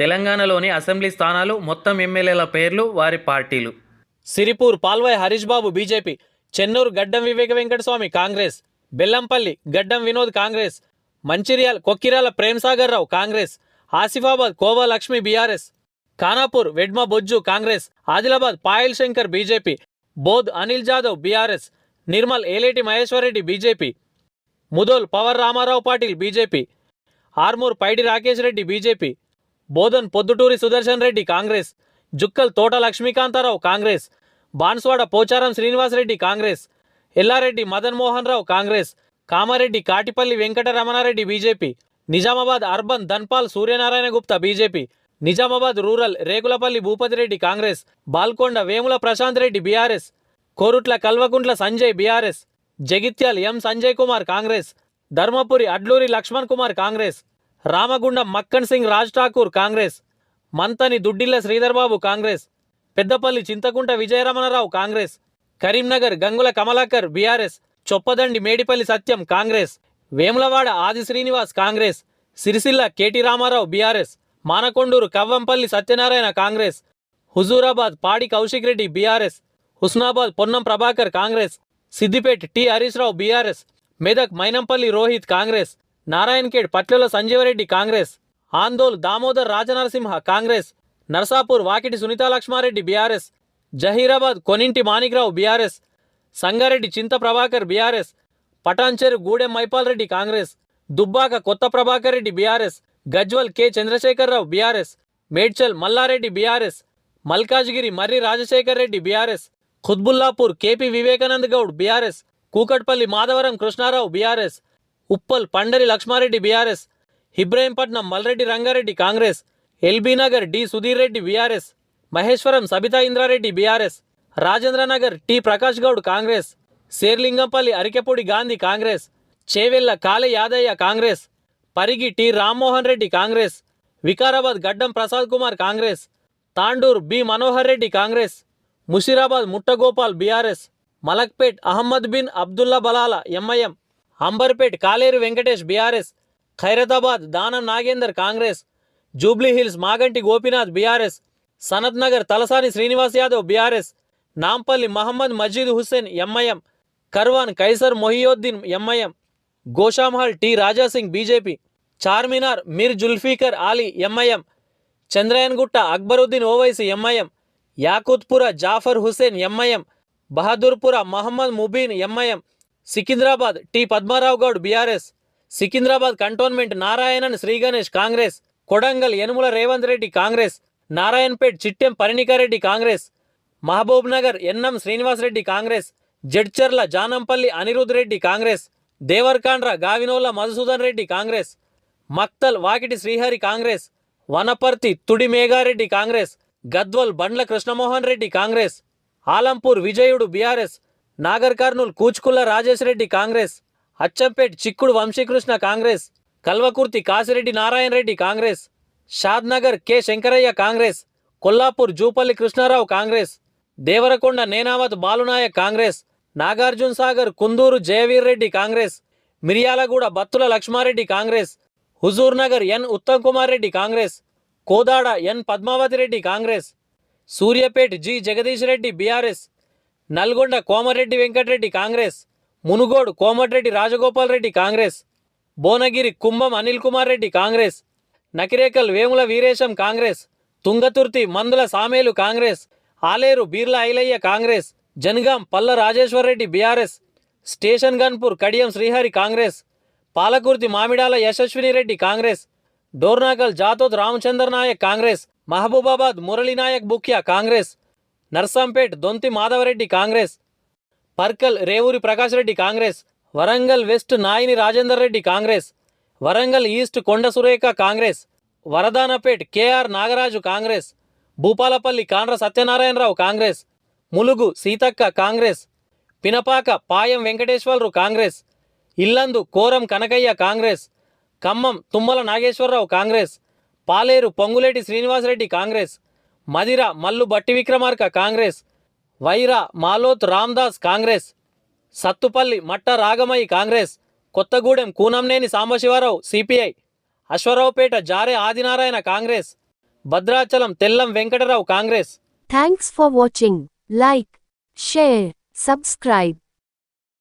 తెలంగాణలోని అసెంబ్లీ స్థానాలు మొత్తం ఎమ్మెల్యేల పేర్లు వారి పార్టీలు. Sirpur Palvai Harish Babu BJP. Chennur Gaddam Vivek Venkataswamy Congress. Bellampalli Gaddam Vinod Congress. Mancherial Kokkirala Premsagar Rao Congress. Asifabad Kova Lakshmi BRS. Khanapur Vedma Bojju Congress. Adilabad Payal Shankar BJP. Boath Anil Jadhav BRS. Nirmal Aleti Maheshwar Reddy BJP. Mudhole Pawar Rama Rao Patil BJP. Armoor Paidi Rakesh Reddy BJP. Bodhan Podduturi Sudarshan Reddy Congress. Jukkal Thota Lakshmikantha Rao Congress. Banswada Pocharam Srinivas Reddy Congress. Yellareddy Madan Mohan Rao Congress. Kamareddy Katipally Venkataramana Reddy BJP. Nizamabad urban Dhanpal Suryanarayana Gupta BJP. Nizamabad rural Rekulapally Bhupathi Reddy Congress. Balkonda Vemula Prashanth Reddy BRS. Koratla Kalvakuntla Sanjay BRS. Jagtial M Sanjay Kumar Congress. Dharmapuri Adluri Laxman Kumar Congress. Ramagundam Makkan Singh Raj Thakur Congress Manthani Duddilla Sridhar Babu Congress Peddapalli Chintakunta Vijayaramana Rao Congress Karimnagar Gangula Kamalakar BRS Choppadandi Medipally Sathyam Congress Vemulawada Aadi Srinivas Congress Sircilla KT Rama Rao BRS Manakondur Kavvampally Satyanarayana Congress Huzurabad Padi Kaushik Reddy BRS Husnabad Ponnam Prabhakar Congress Siddipet T Harish Rao BRS Medak Mynampally Rohit Congress Narayankhed Patlolla Sanjeeva Reddy Congress Andole Damodar Rajanarasimha Congress Narsapur Vakiti Sunitha Laxma Reddy BRS Zaheerabad Koninty Manik Rao BRS Sangareddy Chinta Prabhakar BRS Patancheru Gudem Mahipal Reddy Congress Dubbak Kotha Prabhakar Reddy BRS Gajwel K Chandrasekhar Rao BRS Medchal Malla Reddy BRS Malkajgiri Marri Rajasekhar Reddy BRS Quthbullapur KP Vivekanand Goud BRS Kukatpally Madhavaram Krishna Rao BRS Uppal Pandari Laxma Reddy BRS Ibrahimpatnam Malreddy Ranga Reddy Congress LB Nagar D Sudheer Reddy BRS Maheshwaram Sabitha Indra Reddy BRS Rajendranagar T Prakash Goud Congress Serilingampally Arekapudi Gandhi Congress Chevella Kale Yadaiah Congress Pargi T Ram Mohan Reddy Congress Vikarabad Gaddam Prasad Kumar Congress Tandur B Manohar Reddy Congress Musheerabad Muta Gopal BRS Malakpet Ahmed bin Abdullah Balala MIM Amberpet Kaleru Venkatesh BRS Khairatabad Danam Nagender Congress Jubilee Hills Maganti Gopinath BRS Sanath Nagar Talasani Srinivas Yadav BRS Nampally Mohammed Majid Hussain MIM Karwan Kausar Mohiuddin MIM Goshamahal T Raja Singh BJP Charminar Mir Zulfiqar Ali MIM Chandrayangutta Akbaruddin Owaisi MIM Yakutpura Jaffar Hussain MIM Bahadurpura Mohammed Mubeen MIM Secunderabad T Padma Rao Goud BRS. Secunderabad cantonment Narayanan Sri Ganesh Congress. Kodangal Anumula Revanth Reddy Congress. Narayanpet Chittem Parnika Reddy Congress. Mahabub Nagar NM Srinivas Reddy Congress. Jadcherla Janampally Anirudh Reddy Congress. Devarakadra Gavinolla Madhusudan Reddy Congress. Makthal Vakiti Srihari Congress. Wanaparthy Thudi Megha Reddy Congress. Gadwal Bandla Krishna Mohan Reddy Congress. Alampur Vijayudu BRS. Nagarkurnool Kuchkulla Rajesh Reddy Congress Achampet Chikkudu Vamshi Krishna Congress Kalwakurthy Kasireddy Narayana Reddy Congress Shadnagar K Shankaraiah Congress Kollapur Jupally Krishna Rao Congress Devarakonda Nenavath Balu Naik Congress Nagarjuna Sagar Kunduru Jaiveer Reddy Congress Miryalaguda Bathula Lakshma Reddy Congress Huzurnagar N Uttam Kumar Reddy Congress Kodad N Padmavathi Reddy Congress Suryapet G Jagadish Reddy BRS Nalgonda Komareddy Venkat Reddy Congress Munugode Komatireddy Rajagopal Reddy Congress Bhuvanagiri Kumbham Anil Kumar Reddy Congress Nakrekal Vemula Veeresham Congress Thungathurthi Mandula Samel Congress Alair Beerla Ilaiah Congress Jangaon Palla Rajeshwar Reddy BRS station Ghanpur Kadiyam Srihari Congress Palakurthi Mamidala Yashaswini Reddy Congress Dornakal Jatoth Ramachandra Naik Congress Mahabubabad Murali Naik Bhukya Congress Narsampet Donthi Madhava Reddy Congress Parkal Revuri Prakash Reddy Congress Warangal west Naini Rajender Reddy Congress Warangal east Konda Surekha Congress Wardhannapet K R Nagaraju Congress Bhupalpally Gandra Satyanarayana Rao Congress Mulugu Seethakka Congress Pinapaka Payam Venkateswara Rao Congress Yellandu Koram Kanakaiah Congress Khammam Tummala Nageswara Rao Congress Palair Ponguleti Srinivasa Reddy Congress Madhira Mallu Bhatti Vikramarka Congress. Wyra Maloth Ramdas Congress. Sathupalli Matta Ragamayi Congress. Kothagudem Kunamneni Sambasiva Rao CPI. Aswaraopeta Jare Adinarayana Congress. Bhadrachalam Tellam Venkat Rao Congress. Thanks for watching like share subscribe